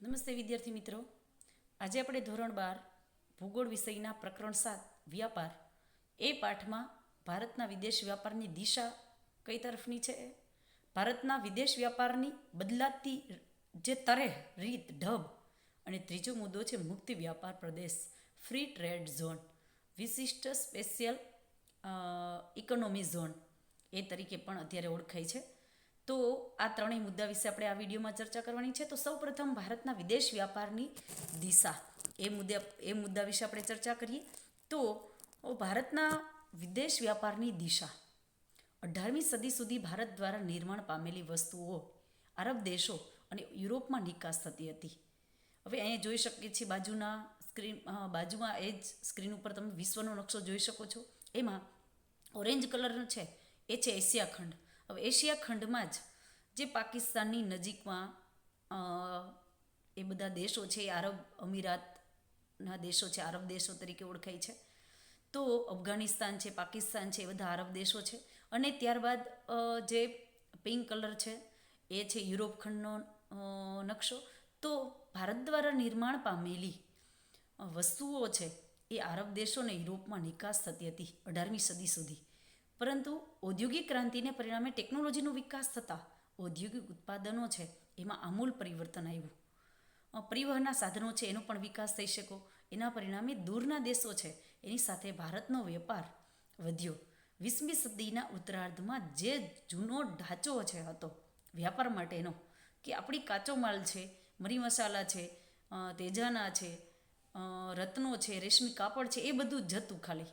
નમસ્તે વિદ્યાર્થી મિત્રો. આજે આપણે ધોરણ બાર, ભૂગોળ વિષયના પ્રકરણ સાત, વ્યાપાર. એ પાઠમાં ભારતના વિદેશ વ્યાપારની દિશા કઈ તરફની છે? ભારતના વિદેશ વ્યાપારની બદલાતી જે તરે, રીત, ઢબ અને ત્રીજો મુદ્દો છે મુક્ત વ્યાપાર પ્રદેશ ફ્રી ટ્રેડ ઝોન વિશિષ્ટ સ્પેશિયલ ઇકોનોમી ઝોન એ તરીકે પણ અત્યારે ઓળખાય છે. તો આ ત્રણેય મુદ્દા વિશે આપણે આ વિડીયોમાં ચર્ચા કરવાની છે. તો સૌપ્રથમ ભારતના વિદેશ વ્યાપારની દિશા. એ મુદ્દે એ મુદ્દા વિશે આપણે ચર્ચા કરીએ. તો ભારતના વિદેશ વ્યાપારની દિશા. અઢારમી સદી સુધી ભારત દ્વારા નિર્માણ પામેલી વસ્તુઓ આરબ દેશો અને યુરોપમાં નિકાસ થતી હતી. હવે અહીંયા જોઈ શકીએ છીએ બાજુના સ્ક્રીન બાજુમાં એ જ સ્ક્રીન ઉપર તમે વિશ્વનો નકશો જોઈ શકો છો. એમાં ઓરેન્જ કલરનો છે. એ છે એશિયા ખંડ. હવે એશિયા ખંડમાં જ જે પાકિસ્તાનની નજીકમાં એ બધા દેશો છે આરબ અમીરાતના દેશો છે, આરબ દેશો તરીકે ઓળખાય છે, તો અફઘાનિસ્તાન છે, પાકિસ્તાન છે, એ બધા આરબ દેશો છે. અને ત્યારબાદ જે પિંક કલર છે, એ છે યુરોપ ખંડનો નકશો. તો ભારત દ્વારા નિર્માણ પામેલી વસ્તુઓ છે, એ આરબ દેશોને યુરોપમાં નિકાસ થતી હતી, અઢારમી સદી સુધી. પરંતુ ઔદ્યોગિક ક્રાંતિને પરિણામે ટેકનોલોજીનો વિકાસ થતાં ઔદ્યોગિક ઉત્પાદનો છે એમાં આમૂલ પરિવર્તન આવ્યું. પરિવહનના સાધનો છે એનો પણ વિકાસ થઈ શકો. એના પરિણામે દૂરના દેશો છે એની સાથે ભારતનો વેપાર વધ્યો. વીસમી સદીના ઉત્તરાર્ધમાં જે જૂનો ઢાંચો છે હતો વ્યાપાર માટેનો, કે આપણી કાચો માલ છે, મરી મસાલા છે તેજાના છે રત્નો છે, રેશમી કાપડ છે, એ બધું જ જતું ખાલી.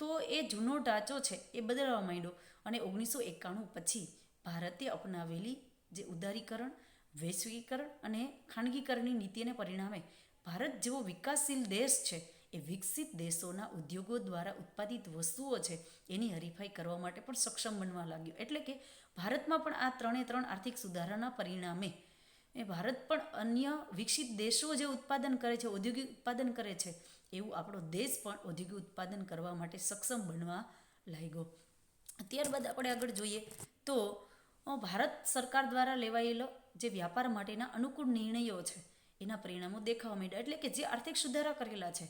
તો એ જૂનો ઢાંચો છે, એ બદલવા માંડ્યો અને ઓગણીસો એકાણું પછી ભારતે અપનાવેલી જે ઉદારીકરણ, વૈશ્વિકીકરણ અને ખાનગીકરણની નીતિને પરિણામે ભારત જેવો વિકાસશીલ દેશ છે, એ વિકસિત દેશોના ઉદ્યોગો દ્વારા ઉત્પાદિત વસ્તુઓ છે, એની હરીફાઈ કરવા માટે પણ સક્ષમ બનવા લાગ્યો. એટલે કે ભારતમાં પણ આ ત્રણે ત્રણ આર્થિક સુધારાના પરિણામે એ ભારત પણ અન્ય વિકસિત દેશો જે ઉત્પાદન કરે છે, ઔદ્યોગિક ઉત્પાદન કરે છે એવું આપણો દેશ પણ ઔદ્યોગિક ઉત્પાદન કરવા માટે સક્ષમ બનવા લાગ્યો. ત્યારબાદ આપણે આગળ જોઈએ તો ભારત સરકાર દ્વારા લેવાયેલો જે વ્યાપાર માટેના અનુકૂળ નિર્ણયો છે, એના પરિણામો દેખાવા માંડ્યા. એટલે કે જે આર્થિક સુધારા કરેલા છે,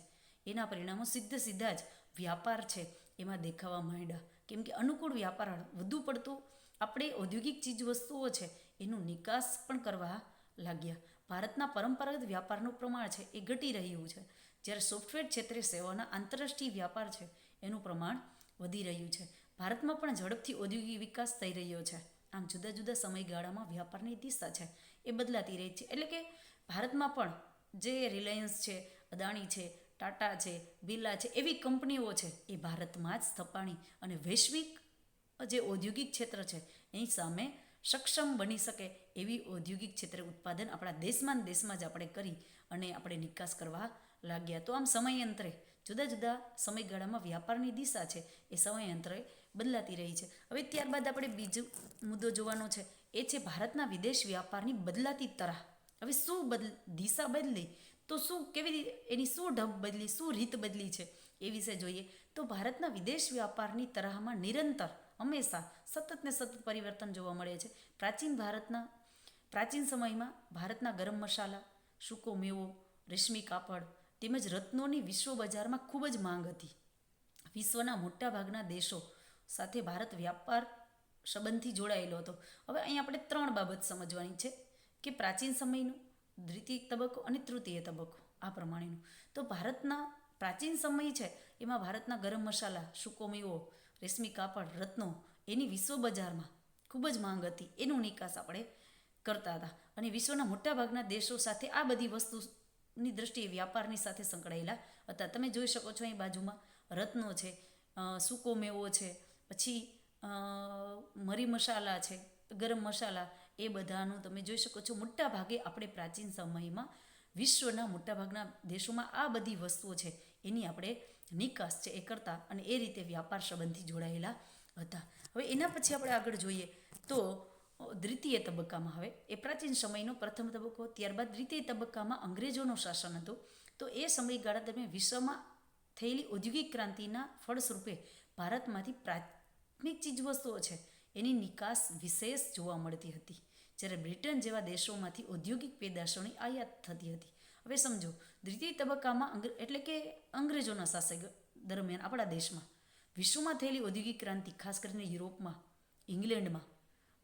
એના પરિણામો સીધે સીધા જ વ્યાપાર છે, એમાં દેખાવા માંડ્યા. કેમ કે અનુકૂળ વ્યાપાર વધુ પડતું આપણે ઔદ્યોગિક ચીજ વસ્તુઓ છે, એનું નિકાસ પણ કરવા લાગ્યા. ભારતના પરંપરાગત વ્યાપારનું પ્રમાણ છે, એ ઘટી રહ્યું છે. જ્યારે સોફ્ટવેર ક્ષેત્રે સેવાના આંતરરાષ્ટ્રીય વ્યાપાર છે, એનું પ્રમાણ વધી રહ્યું છે. ભારતમાં પણ ઝડપથી ઔદ્યોગિક વિકાસ થઈ રહ્યો છે. આમ જુદા જુદા સમયગાળામાં વ્યાપારની દિશા છે, એ બદલાતી રહી છે. એટલે કે ભારતમાં પણ જે રિલાયન્સ છે, અદાણી છે, ટાટા છે બિરલા છે, એવી કંપનીઓ છે, એ ભારતમાં જ સ્થપાણી અને વૈશ્વિક જે ઔદ્યોગિક ક્ષેત્ર છે, એની સામે સક્ષમ બની શકે એવી ઔદ્યોગિક ક્ષેત્રે ઉત્પાદન આપણા દેશમાં દેશમાં જ આપણે કરી અને આપણે નિકાસ કરવા લાગ્યા તો આમ સમયાંતરે જુદા જુદા સમયગાળામાં વ્યાપારની દિશા છે એ સમયાંતરે બદલાતી રહી છે. હવે ત્યારબાદ આપણે બીજો મુદ્દો જોવાનો છે. એ છે ભારતના વિદેશ વ્યાપારની બદલાતી તરાહ. હવે શું બદલ દિશા બદલી? તો શું કેવી રીતે એની શું ઢબ બદલી? શું રીત બદલી છે? એ વિશે જોઈએ. તો ભારતના વિદેશ વ્યાપારની તરાહમાં નિરંતર, હંમેશા સતત ને સતત પરિવર્તન જોવા મળે છે. પ્રાચીન ભારતના, પ્રાચીન સમયમાં ભારતના ગરમ મસાલા, સૂકો મેવો, રેશમી કાપડ તેમજ રત્નોની વિશ્વ બજારમાં ખૂબ જ માંગ હતી. વિશ્વના મોટાભાગના દેશો સાથે ભારત વ્યાપાર સંબંધથી જોડાયેલો હતો. હવે અહીં આપણે ત્રણ બાબત સમજવાની છે કે પ્રાચીન સમયનું, દ્વિતીય તબક્કો અને તૃતીય તબક્કો આ પ્રમાણેનું. તો ભારતના પ્રાચીન સમય છે એમાં ભારતના ગરમ મસાલા, સૂકો મેવો, રેશમી કાપડ, રત્નો એની વિશ્વ બજારમાં ખૂબ જ માંગ હતી. એનું નિકાસ આપણે કરતા હતા. અને વિશ્વના મોટાભાગના દેશો સાથે આ બધી વસ્તુની દ્રષ્ટિએ વ્યાપારની સાથે સંકળાયેલા. હતા તમે જોઈ શકો છો અહીં બાજુમાં રત્નો છે સૂકો મેવો છે, પછી મરી મસાલા છે, ગરમ મસાલા, એ બધાનું તમે જોઈ શકો છો. મોટા ભાગે આપણે પ્રાચીન સમયમાં વિશ્વના મોટાભાગના દેશોમાં આ બધી વસ્તુઓ છે, એની આપણે નિકાસ છે એ કરતા અને એ રીતે વ્યાપાર સંબંધી જોડાયેલા હતા. હવે એના પછી આપણે આગળ જોઈએ તો દ્વિતીય તબક્કામાં હવે. એ પ્રાચીન સમયનો પ્રથમ તબક્કો, ત્યારબાદ દ્વિતીય તબક્કામાં અંગ્રેજોનું શાસન હતું. તો એ સમયગાળા દરમિયાન વિશ્વમાં થયેલી ઔદ્યોગિક ક્રાંતિના ફળસ્વરૂપે ભારતમાંથી પ્રાથમિક ચીજવસ્તુઓ છે, એની નિકાસ વિશેષ જોવા મળતી હતી. જ્યારે બ્રિટન જેવા દેશોમાંથી ઔદ્યોગિક પેદાશોની આયાત થતી હતી. હવે સમજો, દ્વિતીય તબક્કામાં એટલે કે અંગ્રેજોના શાસક દરમિયાન આપણા દેશમાં વિશ્વમાં થયેલી ઔદ્યોગિક ક્રાંતિ, ખાસ કરીને યુરોપમાં, ઇંગ્લેન્ડમાં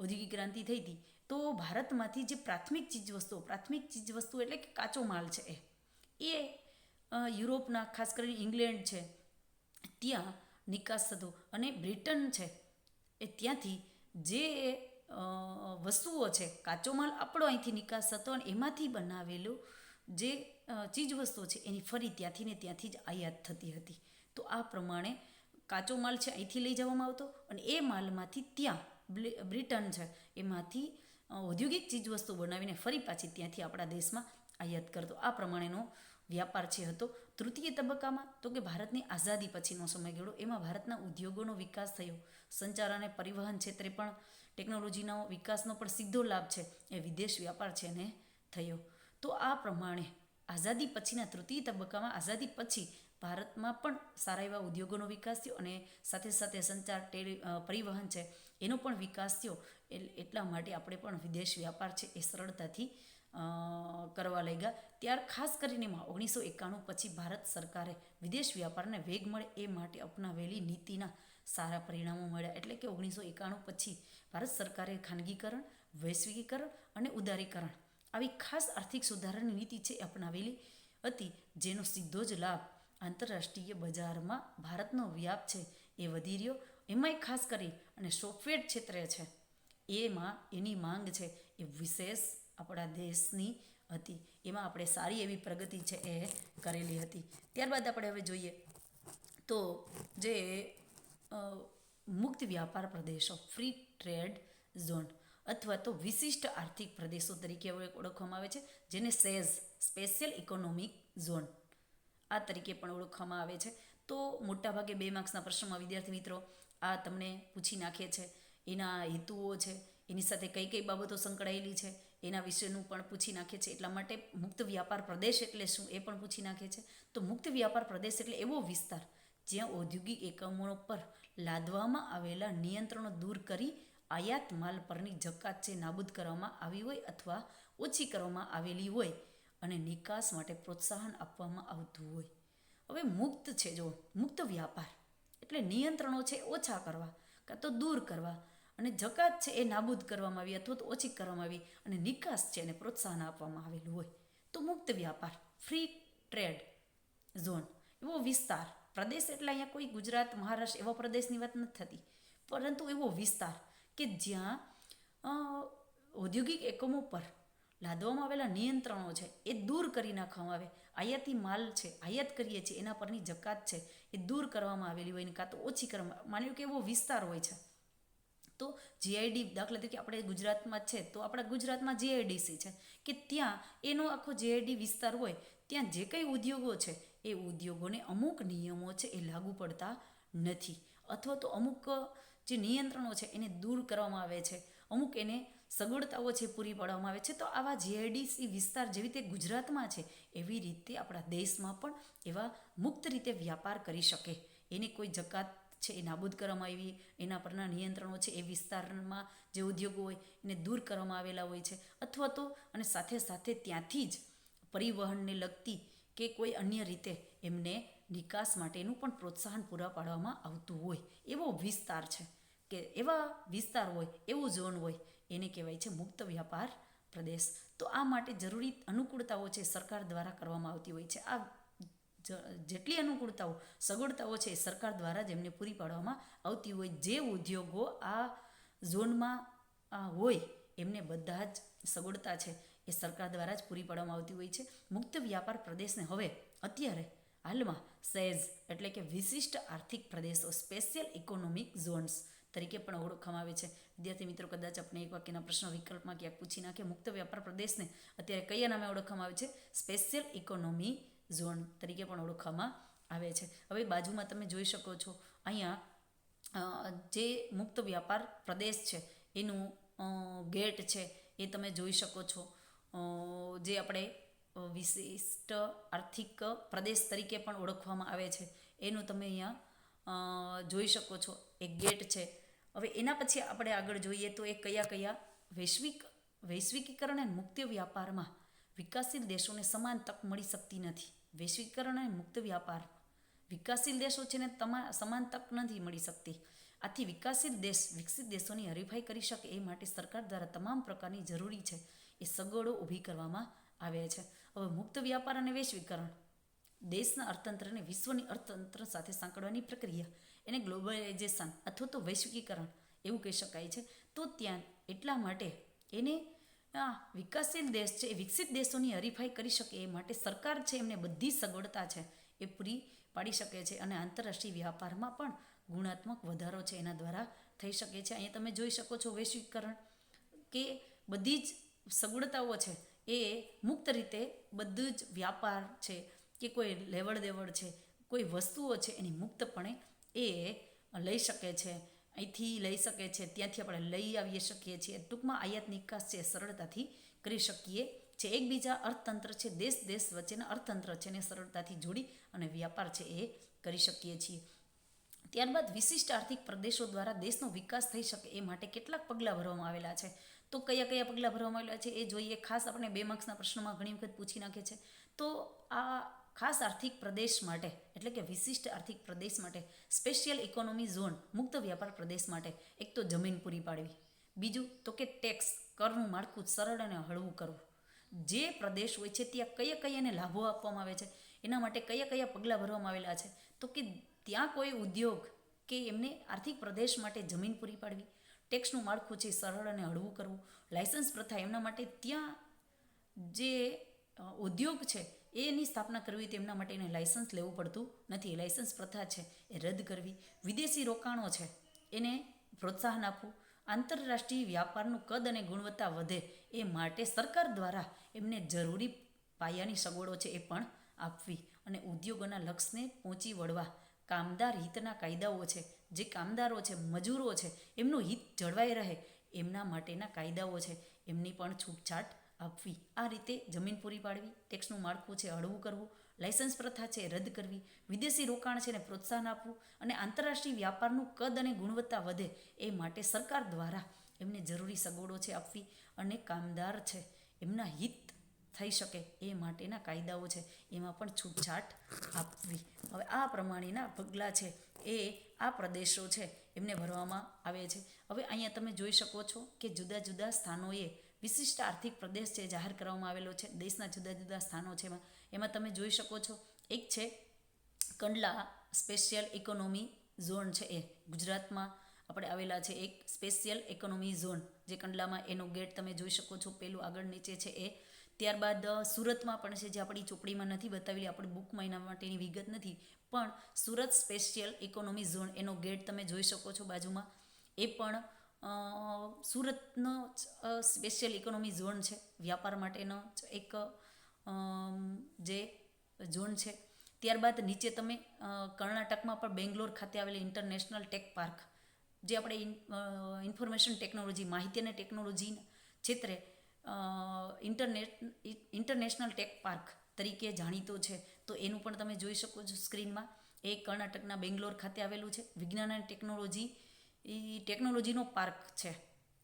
ઔદ્યોગિક ક્રાંતિ થઈ હતી તો ભારતમાંથી જે પ્રાથમિક ચીજવસ્તુઓ પ્રાથમિક ચીજવસ્તુઓ એટલે કે કાચો માલ છે એ એ યુરોપના, ખાસ કરીને ઇંગ્લેન્ડ છે, ત્યાં નિકાસ થતો અને બ્રિટન છે, એ ત્યાંથી જે વસ્તુઓ છે, કાચો માલ આપણો અહીંથી નિકાસ થતો અને એમાંથી બનાવેલું જે ચીજવસ્તુઓ છે, એની ફરી ત્યાંથી ને ત્યાંથી જ આયાત થતી હતી. તો આ પ્રમાણે કાચો માલ છે અહીંથી લઈ જવામાં આવતો અને એ માલમાંથી ત્યાં બ્રિટન છે. એમાંથી ઔદ્યોગિક ચીજવસ્તુ બનાવીને ફરી પાછી ત્યાંથી આપણા દેશમાં આયાત કરતો આ પ્રમાણેનો વ્યાપાર છે હતો. તૃતીય તબક્કામાં, તો કે ભારતની આઝાદી પછીનો સમયગાળો એમાં ભારતના ઉદ્યોગોનો વિકાસ થયો. સંચાર અને પરિવહન ક્ષેત્રે પણ ટેકનોલોજીનો વિકાસનો પણ સીધો લાભ છે. એ વિદેશ વ્યાપાર છે ને થયો. તો આ પ્રમાણે આઝાદી પછીના તૃતીય તબક્કામાં આઝાદી પછી ભારતમાં પણ સારા એવા ઉદ્યોગોનો વિકાસ થયો અને સાથે સાથે સંચાર, ટેલિ પરિવહન છે, એનો પણ વિકાસ થયો. એટલા માટે આપણે પણ વિદેશ વ્યાપાર છે એ સરળતાથી કરવા લાગ્યા. ત્યાર ખાસ કરીને ઓગણીસો એકાણું પછી ભારત સરકારે વિદેશ વ્યાપારને વેગ મળે એ માટે અપનાવેલી નીતિના સારા પરિણામો મળ્યા. એટલે કે ઓગણીસો એકાણું પછી ભારત સરકારે ખાનગીકરણ, વૈશ્વિકીકરણ અને ઉદારીકરણ આવી ખાસ આર્થિક સુધારાની નીતિ છે અપનાવેલી હતી, જેનો સીધો જ લાભ આંતરરાષ્ટ્રીય બજારમાં ભારતનો વ્યાપ છે એ વધી રહ્યો. એમાંય ખાસ કરી અને સોફ્ટવેર ક્ષેત્રે છે. એમાં એની માંગ છે એ વિશેષ આપણા દેશની હતી. એમાં આપણે સારી એવી પ્રગતિ છે એ કરેલી હતી. ત્યારબાદ આપણે હવે જોઈએ તો જે મુક્ત વ્યાપાર પ્રદેશો ફ્રી ટ્રેડ ઝોન અથવા તો વિશિષ્ટ આર્થિક પ્રદેશો તરીકે ઓળખવામાં આવે છે, જેને સેઝ, સ્પેશિયલ ઇકોનોમિક ઝોન, આ તરીકે પણ ઓળખવામાં આવે છે. તો મોટાભાગે બે માર્ક્સના પ્રશ્નમાં વિદ્યાર્થી મિત્રો, આ તમને પૂછી નાખે છે, એના હેતુઓ છે, એની સાથે કઈ કઈ બાબતો સંકળાયેલી છે, એના વિશેનું પણ પૂછી નાખે છે. એટલા માટે મુક્ત વ્યાપાર પ્રદેશ એટલે શું એ પણ પૂછી નાખે છે. તો મુક્ત વ્યાપાર પ્રદેશ એટલે એવો વિસ્તાર જ્યાં ઔદ્યોગિક એકમો પર લાદવામાં આવેલા નિયંત્રણો દૂર કરી આયાત માલ પરની જકાત છે નાબૂદ કરવામાં આવી હોય અથવા ઓછી કરવામાં આવેલી હોય અને નિકાસ માટે પ્રોત્સાહન આપવામાં આવતું હોય. હવે મુક્ત છે જો, મુક્ત વ્યાપાર એટલે નિયંત્રણો છે ઓછા કરવા કાં તો દૂર કરવા અને જકાત છે એ નાબૂદ કરવામાં આવી અથવા તો ઓછી કરવામાં આવી અને નિકાસ છે એને પ્રોત્સાહન આપવામાં આવેલું હોય. તો મુક્ત વ્યાપાર ફ્રી ટ્રેડ ઝોન એવો વિસ્તાર. પ્રદેશ એટલે અહીંયા કોઈ ગુજરાત, મહારાષ્ટ્ર એવા પ્રદેશની વાત નથી થતી. પરંતુ એવો વિસ્તાર કે જ્યાં ઔદ્યોગિક એકમો પર લાદવામાં આવેલા નિયંત્રણો છે, એ દૂર કરી નાખવામાં આવે. આયાતી માલ છે, આયાત કરીએ છીએ, એના પરની જકાત છે, એ દૂર કરવામાં આવેલી હોય ને કાં તો ઓછી કરવામાં માની કે એવો વિસ્તાર હોય છે. તો જીઆઈડી દાખલા તરીકે આપણે ગુજરાતમાં છે, તો આપણા ગુજરાતમાં જીઆઈડીસી છે, કે ત્યાં એનો આખો જીઆઈડી વિસ્તાર હોય, ત્યાં જે કંઈ ઉદ્યોગો છે, એ ઉદ્યોગોને અમુક નિયમો છે, એ લાગુ પડતા નથી. અથવા તો અમુક જે નિયંત્રણો છે એને દૂર કરવામાં આવે છે. અમુક એને સગવડતાઓ છે પૂરી પાડવામાં આવે છે. તો આવા જીઆઈડીસી વિસ્તાર જેવી રીતે ગુજરાતમાં છે, એવી રીતે આપણા દેશમાં પણ એવા મુક્ત રીતે વ્યાપાર કરી શકે. એને કોઈ જકાત છે, એ નાબૂદ કરવામાં આવી, એના પરના નિયંત્રણો છે, એ વિસ્તારમાં જે ઉદ્યોગો હોય એને દૂર કરવામાં આવેલા હોય છે. અથવા તો અને સાથે સાથે ત્યાંથી જ પરિવહનને લગતી કે કોઈ અન્ય રીતે એમને નિકાસ માટેનું પણ પ્રોત્સાહન પૂરા પાડવામાં આવતું હોય. એવો વિસ્તાર છે કે એવા વિસ્તાર હોય, એવું ઝોન હોય, એને કહેવાય છે મુક્ત વ્યાપાર પ્રદેશ. તો આ માટે જરૂરી અનુકૂળતાઓ છે સરકાર દ્વારા કરવામાં આવતી હોય છે. આ જેટલી અનુકૂળતાઓ સગવડતાઓ છે સરકાર દ્વારા જ એમને પૂરી પાડવામાં આવતી હોય. જે ઉદ્યોગો આ ઝોનમાં હોય, એમને બધા જ સગવડતા છે એ સરકાર દ્વારા જ પૂરી પાડવામાં આવતી હોય છે. મુક્ત વ્યાપાર પ્રદેશને હવે અત્યારે હાલમાં સેઝ એટલે કે વિશિષ્ટ આર્થિક પ્રદેશો સ્પેશિયલ ઇકોનોમિક ઝોન્સ તરીકે પણ ઓળખવામાં આવે છે. વિદ્યાર્થી મિત્રો, કદાચ આપણે એક વાક્યના પ્રશ્ન વિકલ્પમાં ક્યાંક પૂછી નાખે, મુક્ત વ્યાપાર પ્રદેશને અત્યારે કયા નામે ઓળખવામાં આવે છે? સ્પેશિયલ ઇકોનોમી ઝોન તરીકે પણ ઓળખવામાં આવે છે. હવે બાજુમાં તમે જોઈ શકો છો, અહીંયા જે મુક્ત વ્યાપાર પ્રદેશ છે, એનું ગેટ છે, એ તમે જોઈ શકો છો. જે આપણે વિશિષ્ટ આર્થિક પ્રદેશ તરીકે પણ ઓળખવામાં આવે છે. એનું તમે અહીંયા જોઈ શકો છો. એક ગેટ છે. હવે એના પછી આપણે આગળ જોઈએ તો એ કયા કયા વૈશ્વિક, વૈશ્વિકીકરણ અને મુક્ત વ્યાપારમાં વિકાસશીલ દેશોને સમાન તક મળી શકતી નથી. વૈશ્વિકીકરણ અને મુક્ત વ્યાપાર. વિકાસશીલ દેશો છે ને તમા, સમાન તક નથી મળી શકતી. આથી વિકાસશીલ દેશ, વિકસિત દેશોની હરીફાઈ કરી શકે એ માટે સરકાર દ્વારા તમામ પ્રકારની જરૂરી છે. એ સગવડો ઊભી કરવામાં આવે છે. હવે મુક્ત વ્યાપાર અને વૈશ્વિકરણ. દેશના અર્થતંત્રને વિશ્વની અર્થતંત્ર સાથે સાંકળવાની પ્રક્રિયા એને ગ્લોબલાઇઝેશન અથવા તો વૈશ્વિકીકરણ એવું કહી શકાય છે. તો ત્યાં એટલા માટે એને વિકાસશીલ દેશ છે એ વિકસિત દેશોની હરીફાઈ કરી શકે એ માટે સરકાર છે એમને બધી સગવડતા છે એ પૂરી પાડી શકે છે અને આંતરરાષ્ટ્રીય વ્યાપારમાં પણ ગુણાત્મક વધારો છે એના દ્વારા થઈ શકે છે. અહીંયા તમે જોઈ શકો છો વૈશ્વિકરણ કે બધી જ સગવડતાઓ છે એ મુક્ત રીતે બધું જ વ્યાપાર છે કે કોઈ લેવડ દેવડ છે, કોઈ વસ્તુઓ છે, એની મુક્તપણે એ લઈ શકે છે. અહીંથી લઈ શકે છે, ત્યાંથી આપણે લઈ આવી શકીએ છીએ. ટૂંકમાં આયાત નિકાસ છે, સરળતાથી કરી શકીએ છે. એકબીજા અર્થતંત્ર છે દેશ દેશ વચ્ચેના અર્થતંત્ર છે, એને સરળતાથી જોડી અને વ્યાપાર છે એ કરી શકીએ છીએ. ત્યારબાદ વિશિષ્ટ આર્થિક પ્રદેશો દ્વારા દેશનો વિકાસ થઈ શકે એ માટે કેટલાક પગલાં ભરવામાં આવેલા છે. તો કયા કયા પગલાં ભરવામાં આવેલા છે એ જોઈએ. ખાસ આપણે બે માર્ક્સના પ્રશ્નોમાં ઘણી વખત પૂછી નાખે છે તો આ ખાસ આર્થિક પ્રદેશ માટે, એટલે કે વિશિષ્ટ આર્થિક પ્રદેશ માટે સ્પેશિયલ ઇકોનોમી ઝોન મુક્ત વ્યાપાર પ્રદેશ માટે એક તો જમીન પૂરી પાડવી. બીજું તો કે ટેક્સ કરનું માળખું સરળ અને હળવું કરવું. જે પ્રદેશ હોય છે ત્યાં કયા કયાને લાભો આપવામાં આવે છે, એના માટે કયા કયા પગલાં ભરવામાં આવેલા છે. તો કે ત્યાં કોઈ ઉદ્યોગ કે એમને આર્થિક પ્રદેશ માટે જમીન પૂરી પાડવી ટેક્સનું માળખું છે, સરળ અને હળવું કરવું. લાયસન્સ પ્રથા એમના માટે ત્યાં જે ઉદ્યોગ છે, એની સ્થાપના કરવી તેમના માટે એને લાયસન્સ લેવું પડતું નથી. લાયસન્સ પ્રથા છે, એ રદ કરવી. વિદેશી રોકાણો છે, એને પ્રોત્સાહન આપવું. આંતરરાષ્ટ્રીય વ્યાપારનું કદ અને ગુણવત્તા વધે એ માટે સરકાર દ્વારા એમને જરૂરી પાયાની સગવડો છે એ પણ આપવી અને ઉદ્યોગોના લક્ષ્યને પહોંચી વળવા. કામદાર હિતના કાયદાઓ છે જે કામદારો છે, મજૂરો છે, એમનું હિત જળવાઈ રહે. એમના માટેના કાયદાઓ છે. એમની પણ છૂટછાટ આપવી. આ રીતે જમીન પૂરી પાડવી ટેક્સનું માળખું છે, હળવું કરવું લાયસન્સ પ્રથા છે, રદ કરવી, વિદેશી રોકાણ છે ને પ્રોત્સાહન આપવું અને આંતરરાષ્ટ્રીય વ્યાપારનું કદ અને ગુણવત્તા વધે એ માટે સરકાર દ્વારા એમને જરૂરી સગવડો છે આપવી અને કામદાર છે. એમના હિત થઈ શકે એ માટેના કાયદાઓ છે. એમાં પણ છૂટછાટ આપવી. હવે આ પ્રમાણેના પગલાં છે એ આ પ્રદેશો છે એમને ભરવામાં આવે છે. હવે અહીંયા તમે જોઈ શકો છો કે જુદા જુદા સ્થાનોએ વિશિષ્ટ આર્થિક પ્રદેશ છે જાહેર કરવામાં આવેલો છે. દેશના જુદા જુદા સ્થાનો છે એમાં. એમાં તમે જોઈ શકો છો એક છે કંડલા સ્પેશિયલ ઇકોનોમી ઝોન છે એ. ગુજરાતમાં આપણે આવેલા છે એક સ્પેશિયલ ઇકોનોમી ઝોન. જે કંડલામાં એનો ગેટ તમે જોઈ શકો છો. પેલું આગળ નીચે છે એ ત્યારબાદ સુરતમાં પણ છે જે આપણી ચોપડીમાં નથી બતાવેલી, આપણી બુકમાં એના માટેની વિગત નથી, પણ સુરત સ્પેશિયલ ઇકોનોમી ઝોન એનો ગેટ તમે જોઈ શકો છો બાજુમાં. એ પણ સુરતનો સ્પેશિયલ ઇકોનોમી ઝોન છે, વ્યાપાર માટેનો એક જે ઝોન છે. ત્યારબાદ નીચે તમે કર્ણાટકમાં પણ બેંગ્લોર ખાતે આવેલી ઇન્ટરનેશનલ ટેક પાર્ક, જે આપણે ઇન્ફોર્મેશન ટેકનોલોજી, માહિતી અને ટેકનોલોજી ક્ષેત્રે ઇન્ટરનેટ, ઇન્ટરનેશનલ ટેક પાર્ક તરીકે જાણીતો છે. તો એનું પણ તમે જોઈ શકો છો સ્ક્રીનમાં. એ કર્ણાટકના બેંગ્લોર ખાતે આવેલું છે. વિજ્ઞાન અને ટેકનોલોજી એ ટેકનોલોજીનો પાર્ક છે.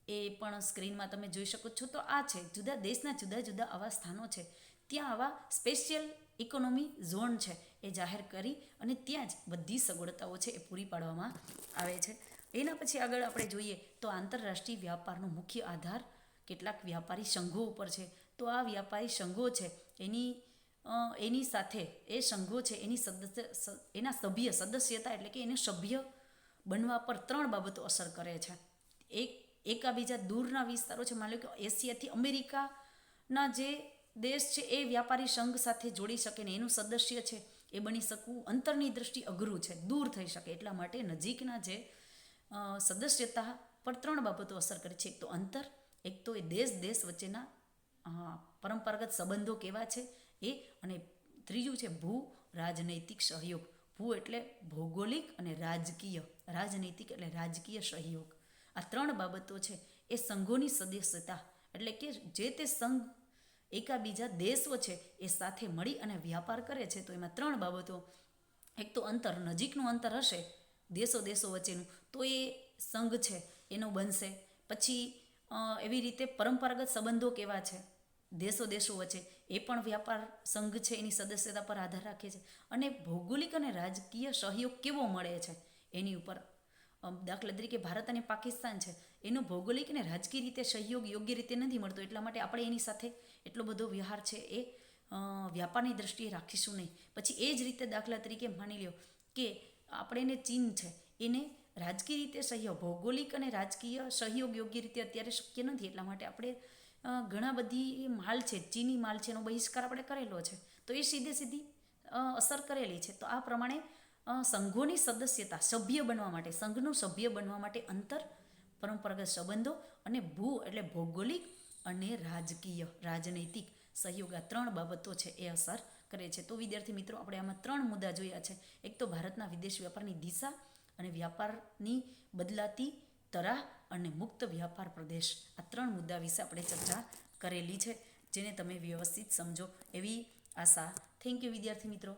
એ પણ સ્ક્રીનમાં તમે જોઈ શકો છો. તો આ છે. જુદા દેશના જુદા જુદા આવા સ્થાનો છે. ત્યાં આવા સ્પેશિયલ ઇકોનોમી ઝોન છે એ જાહેર કરી અને ત્યાં જ બધી સગવડતાઓ છે એ પૂરી પાડવામાં આવે છે. એના પછી આગળ આપણે જોઈએ તો આંતરરાષ્ટ્રીય વ્યાપારનો મુખ્ય આધાર કેટલાક વ્યાપારી સંઘો ઉપર છે. તો આ વ્યાપારી સંઘો છે, એની એની સાથે, એ સંઘો છે, એની સદસ્ય એના સભ્ય, સદસ્યતા એટલે કે એને સભ્ય બનવા પર ત્રણ બાબતો અસર કરે છે. એક, એકાબીજા દૂરના વિસ્તારો છે. માની લો કે એશિયાથી અમેરિકાના જે દેશ છે, એ વ્યાપારી સંઘ સાથે જોડી શકે ને એનું સદસ્ય છે, એ બની શકવું અંતરની દૃષ્ટિ અઘરું છે, દૂર થઈ શકે. એટલા માટે નજીકના જે સદસ્યતા પર ત્રણ બાબતો અસર કરે છે. એક તો અંતર એક તો એ દેશ દેશ વચ્ચેના પરંપરાગત સંબંધો કેવા છે એ અને ત્રીજું છે ભૂ રાજનૈતિક સહયોગ. ભૂ એટલે ભૌગોલિક અને રાજકીય, રાજનૈતિક એટલે રાજકીય સહયોગ. આ ત્રણ બાબતો છે એ સંઘોની સદસ્યતા એટલે કે જે તે સંઘ એકાબીજા દેશો છે એ સાથે મળી અને વ્યાપાર કરે છે. તો એમાં ત્રણ બાબતો. એક તો અંતર, નજીકનું અંતર હશે દેશો દેશો વચ્ચેનું, તો એ સંઘ છે, એનો બનશે. પછી એવી રીતે પરંપરાગત સંબંધો કેવા છે? દેશો દેશો વચ્ચે એ પણ વ્યાપાર સંઘ છે, એની સદસ્યતા પર આધાર રાખે છે. અને ભૌગોલિક અને રાજકીય સહયોગ કેવો મળે છે? એની ઉપર દાખલા તરીકે ભારત અને પાકિસ્તાન છે. એનો ભૌગોલિક અને રાજકીય રીતે સહયોગ યોગ્ય રીતે નથી મળતો. એટલા માટે આપણે એની સાથે એટલો બધો વ્યવહાર છે એ વ્યાપારની દ્રષ્ટિએ રાખીશું નહીં. પછી એ જ રીતે દાખલા તરીકે માની લ્યો કે આપણે એને ચીન છે. એને રાજકીય રીતે સહયોગ, ભૌગોલિક અને રાજકીય સહયોગ યોગ્ય રીતે અત્યારે શક્ય નથી. એટલા માટે આપણે ઘણા બધી માલ છે, ચીની માલ છે, એનો બહિષ્કાર આપણે કરેલો છે. તો એ સીધે સીધી અસર કરેલી છે. તો આ પ્રમાણે સંઘોની સદસ્યતા, સભ્ય બનવા માટે, સંઘનું સભ્ય બનવા માટે અંતર, પરંપરાગત સંબંધો અને ભૂ, એટલે ભૌગોલિક અને રાજકીય, રાજનૈતિક સહયોગ આ ત્રણ બાબતો છે એ અસર કરે છે. તો વિદ્યાર્થી મિત્રો, આપણે આમાં ત્રણ મુદ્દા જોયા છે. એક તો ભારતના વિદેશ વ્યાપારની દિશા અને વ્યાપારની બદલાતી તરાહ અને મુક્ત વ્યાપાર પ્રદેશ. આ ત્રણ મુદ્દા વિશે આપણે ચર્ચા કરેલી છે, જેને તમે વ્યવસ્થિત સમજો એવી આશા. થેન્ક યુ વિદ્યાર્થી મિત્રો.